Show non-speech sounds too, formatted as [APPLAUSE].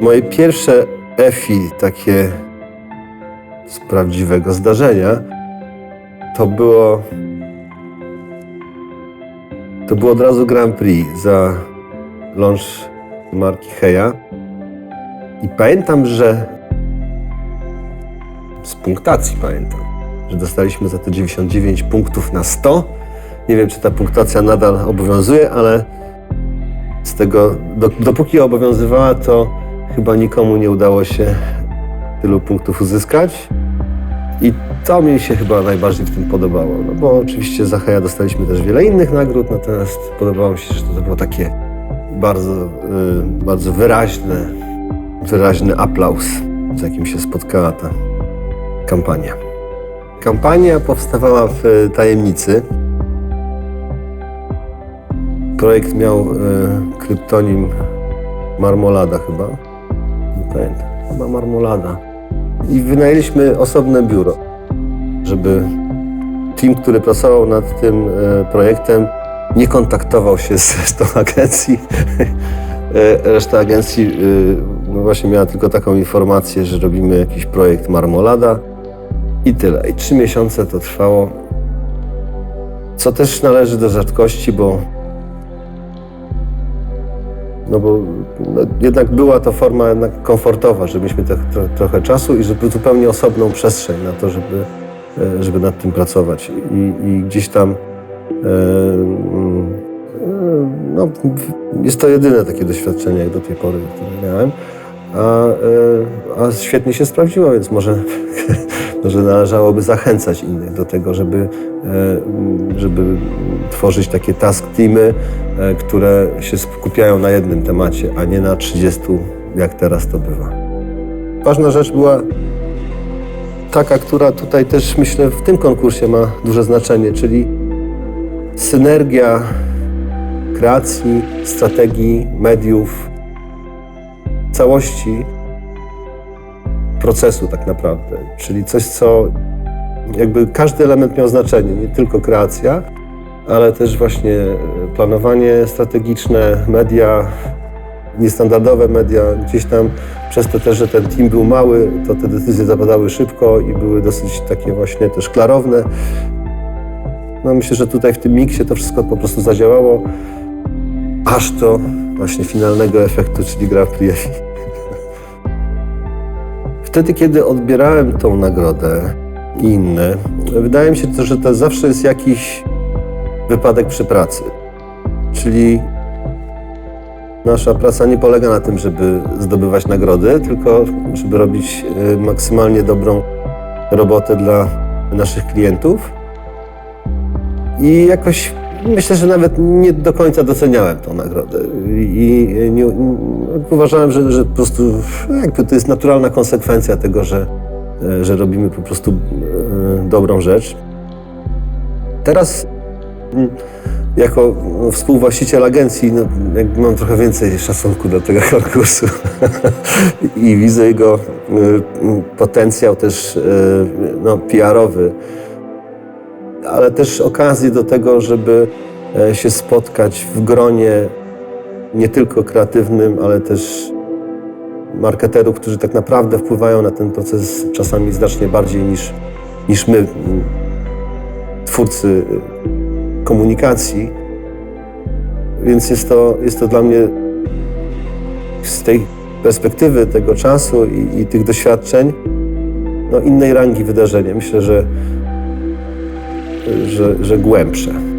Moje pierwsze EFI, takie z prawdziwego zdarzenia, to było. To było od razu Grand Prix za launch marki Heja. I pamiętam, że z punktacji pamiętam, że dostaliśmy za to 99 punktów na 100. Nie wiem, czy ta punktacja nadal obowiązuje, ale z tego, do, dopóki obowiązywała, to chyba nikomu nie udało się tylu punktów uzyskać. I to mi się chyba najbardziej w tym podobało. No bo oczywiście za Heja dostaliśmy też wiele innych nagród, natomiast podobało mi się, że to było takie bardzo, y, bardzo wyraźne, wyraźny aplauz, z jakim się spotkała ta kampania. Kampania powstawała w tajemnicy. Projekt miał y, kryptonim Marmolada chyba. Pamiętam. Chyba Marmolada. I wynajęliśmy osobne biuro, żeby team, który pracował nad tym e, projektem, nie kontaktował się [LAUGHS] z resztą agencji. E, Reszta agencji e, no właśnie miała tylko taką informację, że robimy jakiś projekt Marmolada i tyle. I trzy miesiące to trwało. Co też należy do rzadkości, bo no bo no, jednak była to forma jednak komfortowa, że mieliśmy te, tro, trochę czasu i żeby zupełnie osobną przestrzeń na to, żeby, e, żeby nad tym pracować. I, i gdzieś tam e, mm, e, no, jest to jedyne takie doświadczenie jak do tej pory, które miałem. A, a świetnie się sprawdziło, więc może, może należałoby zachęcać innych do tego, żeby, e, żeby tworzyć takie task teamy, e, które się skupiają na jednym temacie, a nie na 30, jak teraz to bywa. Ważna rzecz była taka, która tutaj też myślę w tym konkursie ma duże znaczenie, czyli synergia kreacji, strategii, mediów, całości procesu tak naprawdę. Czyli coś, co jakby każdy element miał znaczenie, nie tylko kreacja, ale też właśnie e, planowanie strategiczne, media, niestandardowe media. Gdzieś tam przez to też, że ten team był mały, to te decyzje zapadały szybko i były dosyć takie właśnie też klarowne. No myślę, że tutaj w tym miksie to wszystko po prostu zadziałało, aż do właśnie finalnego efektu, czyli Grand Prix. Wtedy, kiedy odbierałem tą nagrodę i inne, wydaje mi się, że to zawsze jest jakiś wypadek przy pracy. Czyli nasza praca nie polega na tym, żeby zdobywać nagrody, tylko żeby robić e, maksymalnie dobrą robotę dla naszych klientów. I jakoś myślę, że nawet nie do końca doceniałem tą nagrodę. I nie, uważałem, że, że po prostu jakby to jest naturalna konsekwencja tego, że, że robimy po prostu e, dobrą rzecz. Teraz mm, jako współwłaściciel agencji no, mam trochę więcej szacunku do tego [LAUGHS] konkursu i widzę jego e, potencjał też e, no, PR-owy ale też okazję do tego, żeby e, się spotkać w gronie nie tylko kreatywnym, ale też marketerów, którzy tak naprawdę wpływają na ten proces czasami znacznie bardziej niż, niż my, twórcy komunikacji. Więc jest to, jest to dla mnie z tej perspektywy tego czasu i, i tych doświadczeń no, innej rangi wydarzenie. Myślę, że że, że głębsze.